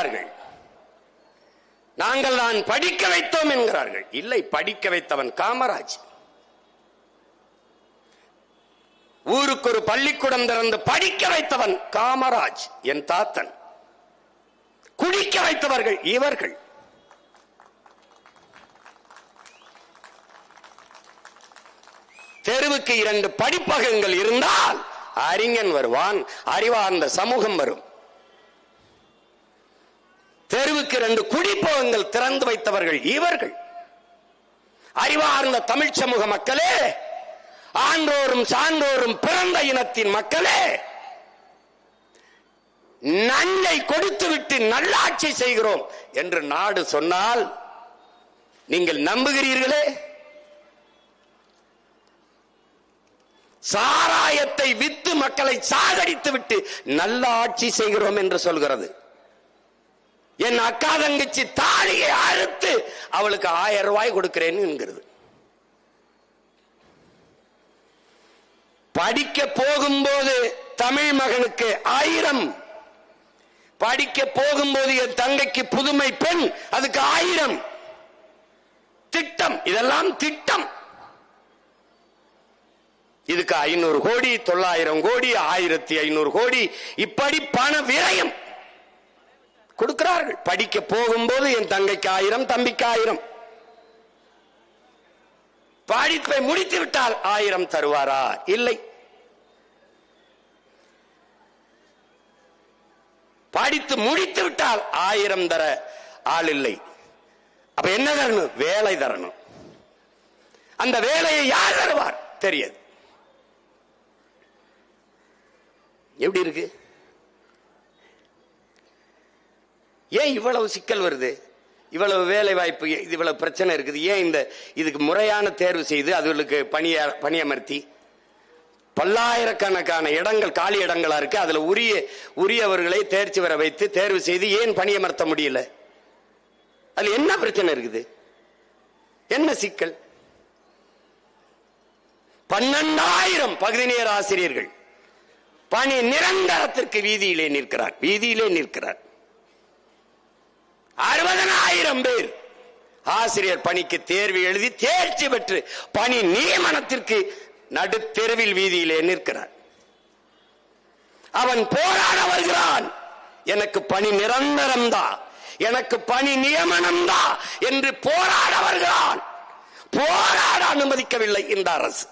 என்கிறார்கள். நாங்கள் தான் படிக்க வைத்தோம் என்கிறார்கள். இல்லை படிக்க வைத்தவன் காமராஜ். ஊருக்கு ஒரு பள்ளிக்கூடம் திறந்து படிக்க வைத்தவன் காமராஜ் என் தாத்தன். குடிக்க வைத்தவர்கள் இவர்கள். தெருவுக்கு இரண்டு படிப்பகங்கள் இருந்தால் அறிஞன் வருவான் அறிவார்ந்த சமூகம் வரும். தெருவுக்கு இரண்டு குடிப்பகங்கள் திறந்து வைத்தவர்கள் இவர்கள். அறிவார்ந்த தமிழ் சமூக மக்களே ஆண்டோரும் சான்றோரும் பிறந்த இனத்தின் மக்களே நன்மை கொடுத்துவிட்டு நல்லாட்சி செய்கிறோம் என்று நாடு சொன்னால் நீங்கள் நம்புகிறீர்களே? சாராயத்தை வித்து மக்களை சாகடித்து விட்டு நல்ல ஆட்சி செய்கிறோம் என்று சொல்கிறது. என் அக்கா தங்கச்சி தாலியை அறுத்து அவளுக்கு ஆயிரம் ரூபாய் கொடுக்கிறேன்னு என்கிறது. படிக்க போகும்போது தமிழ் மகனுக்கு ஆயிரம். படிக்க போகும்போது என் தங்கைக்கு புதுமை பெண் அதுக்கு ஆயிரம். திட்டம் இதெல்லாம் திட்டம். இதுக்கு ஐநூறு கோடி தொள்ளாயிரம் கோடி ஆயிரத்தி ஐநூறு கோடி இப்படி பண விரயம். கொடுக்கிறார்கள். படிக்க போகும்போது என் தங்கைக்கு ஆயிரம் தம்பிக்கு ஆயிரம். படிப்பை முடித்து விட்டால் ஆயிரம் தருவாரா? இல்லை. படித்து முடித்து விட்டால் ஆயிரம் தர ஆள் இல்லை. அப்ப என்ன தரணும்? வேலை தரணும். அந்த வேலையை யார் தருவார்? தெரியாது. எப்படி இருக்கு? ஏன் இவ்வளவு சிக்கல் வருது? இவ்வளவு வேலை வாய்ப்பு இது இவ்வளவு பிரச்சனை இருக்குது. ஏன் இந்த இதுக்கு முறையான தேர்வு செய்து அதுகளுக்கு பணிய பணியமர்த்தி? பல்லாயிரக்கணக்கான இடங்கள் காலி இடங்களா இருக்கு. அதுல உரிய உரியவர்களை தேர்ச்சி வர வைத்து தேர்வு செய்து ஏன் பணியமர்த்த முடியல? அதுல என்ன பிரச்சனை இருக்குது? என்ன சிக்கல்? பன்னெண்டாயிரம் பகுதிநேர ஆசிரியர்கள் பணி நிரந்தரத்திற்கு வீதியிலே நிற்கிறார். வீதியிலே நிற்கிறார். அறுபதனாயிரம் பேர். ஆசிரியர் பணிக்கு தேர்வு எழுதி தேர்ச்சி பெற்று பணி நியமனத்திற்கு நடுத்தெருவில் வீதியிலே நிற்கிறார். அவன் போராட வருகிறான். எனக்கு பணி நிரந்தரம் தான் எனக்கு பணி நியமனம் தான் என்று போராட வருகிறான். போராட அனுமதிக்கவில்லை இந்த அரசு.